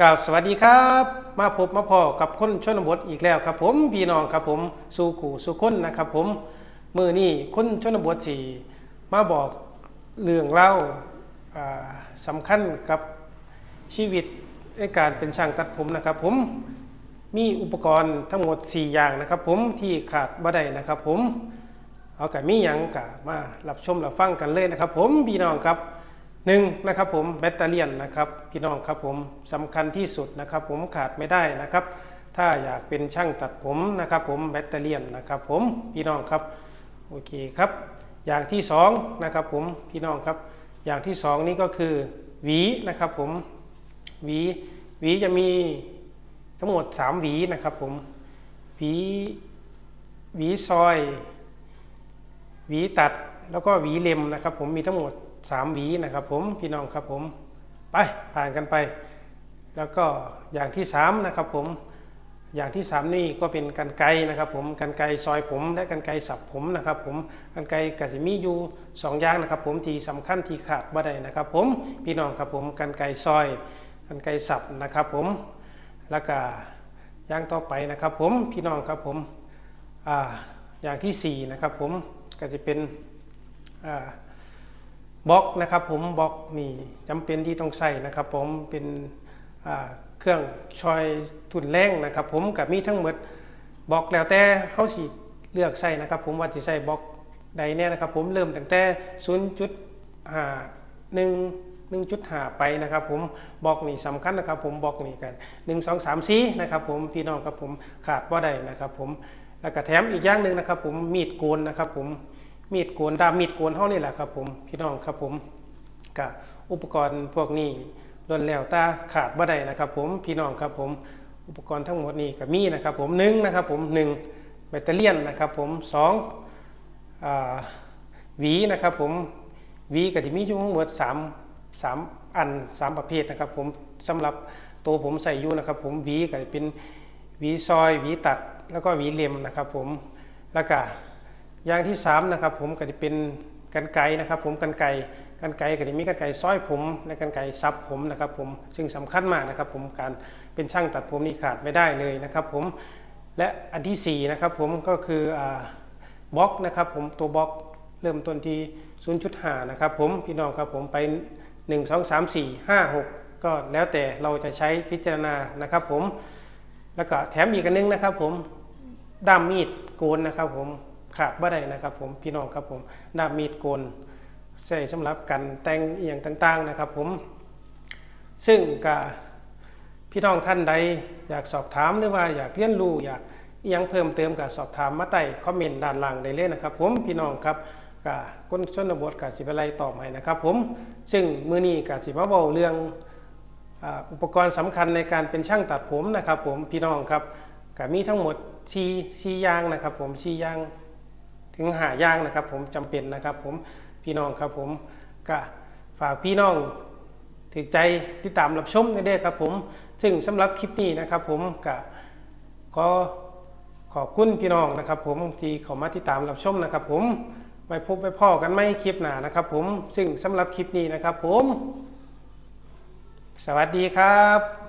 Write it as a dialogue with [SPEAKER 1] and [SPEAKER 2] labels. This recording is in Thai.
[SPEAKER 1] กล่าวสวัสดีครับ มาพบมาพอกับคนชนบทอีกแล้วครับผมพี่น้องครับผมสู่ขู่สู่คนนะครับผมมือนี้คนชนบทสี่มาบอกเรื่องเล่าอ่าสำคัญกับชีวิตในการเป็นช่างตัดผมนะครับผมมีอุปกรณ์ทั้งหมด 4 อย่างนะครับ ผมที่ขาดบ่ได้นะครับ ผมเอากับมีหยังกะมารับชมรับฟังกันเลยนะครับ ผมพี่น้องครับ หนึ่งนะครับผมแบตเตอรี่นนะครับพี่น้องครับผมสำคัญที่สุดนะครับผมขาดไม่ได้นะครับ ถ้าอยากเป็นช่างตัดผมนะครับผมแบตเตอรี่นนะครับผมพี่น้องครับโอเคครับ อย่างที่สองนะครับผมพี่น้องครับ อย่างที่สองนี่ก็คือหวีนะครับผมหวีหวีจะมีทั้งหมดสามหวีนะครับผมหวีหวีซอยหวีตัด แล้วก็หวีเล็มนะครับ ผมมีทั้งหมด 3 หวีนะครับ ผมพี่น้องครับผมไปผ่านกันไป แล้วก็อย่างที่ 3 นะครับ ผมอย่างที่ 3 นี่ก็เป็นกันไกนะครับ ผมกันไกซอยผมและกันไกสับผมนะครับ ผมกันไกรกสิมีอยู่สองอย่างนะครับ ผมที่สำคัญที่ขาดบ่ได้นะครับ ผมพี่น้องครับผมกันไกซอยกันไกสับนะครับ ผมแล้วก็อย่างต่อไปนะครับ ผมพี่น้องครับผมอ่าอย่างที่สี่นะครับ ผมก็จะเป็น บล็อกนะครับผมบล็อกนี่จำเป็นที่ต้องใส่นะครับผมเป็นเครื่องชอยทุนแรงนะครับผมกับมีทั้งหมดบล็อกแล้วแต่เขาสิเลือกใส่นะครับผมว่าจะใส่บล็อกใดเนี่ยนะครับผมเริ่มตั้งแต่0.5 1 1.5ไปนะครับผมบล็อกนี่สำคัญนะครับผมบล็อกนี่กัน1 2 3 4นะครับผมพี่น้องครับผมขาดว่าได้นะครับผมแล้วก็แถมอีกอย่างหนึ่งนะครับผมมีดโกนนะครับผม มีดโกนดามมีดโกนเท่านี่แหละครับผมพี่น้องครับผมกับอุปกรณ์พวกนี้ล้วนแล้วตาขาดบ่ได้นะครับ ผมพี่น้องครับผมอุปกรณ์ทั้งหมดนี้ก็มีนะครับผมหนึ่งนะครับผมหนึ่งแบตเตอรี่นะครับผมสองหวีนะครับผมหวีก็จะมีอยู่ทั้งหมดสามสามอันสามประเภทนะครับผมสำหรับตัวผมใส่อยู่นะครับผมหวีก็จะเป็นหวีซอยหวีตัดแล้วก็หวีเล็มนะครับผมแล้วก็ อย่างที่3นะครับผมก็จะเป็นกันไกรนะครับ ผมกันไกรกันไกรก็จะมีกันไกรซ้อยผมและกันไกรซับผมนะครับ ผมซึ่งสำคัญมากนะครับ ผมการเป็นช่างตัดผมนี่ขาดไม่ได้เลยนะครับ ผมและอันที่4นะครับผมก็คือบล็อกนะครับผมตัวบล็อกเริ่มต้นที่0.5นะครับผมพี่น้องครับผมไป 1 2 3 4 5 6 ก็แล้วแต่เราจะใช้พิจารณานะครับ ผมแล้วก็แถมอีกอันนึงนะครับ ผมด้ามมีดโกนนะครับ ผม ขาดบ่ได้นะครับ ผมพี่น้องครับผมดาบมีดโกนใช้สำหรับกันแต่งเอียงต่างๆนะครับ ผม ซึ่งกับพี่น้องท่านใดอยากสอบถามหรือว่าอยากเรียนรู้อยากยังเพิ่มเติมกับสอบถามมาใต้คอมเมนต์ด้านล่างได้เลยนะครับ ผมพี่น้องครับกับคนชนบทกับสิบอะไรตอบให้นะครับ ผมซึ่งมือนี้กับสิมาเว้าเรื่องอุปกรณ์สำคัญในการเป็นช่างตัดผมนะครับ ผมพี่น้องครับก็มีทั้งหมด4 4อย่างนะครับ ผม4อย่าง ถึงหายางนะครับ ผมจำเป็นนะครับ ผมพี่น้องครับผมก็ฝากพี่น้องถือใจติดตามรับชมกันด้วยครับผมซึ่งสำหรับคลิปนี้นะครับ ผมก็ขอขอบคุณพี่น้องนะครับ ผมที่เข้ามาติดตามรับชมนะครับ ผมไว้พบไว้พ่อกันไม่คลิปหน้านะครับ ผมซึ่งสำหรับคลิปนี้นะครับ ผม สวัสดีครับ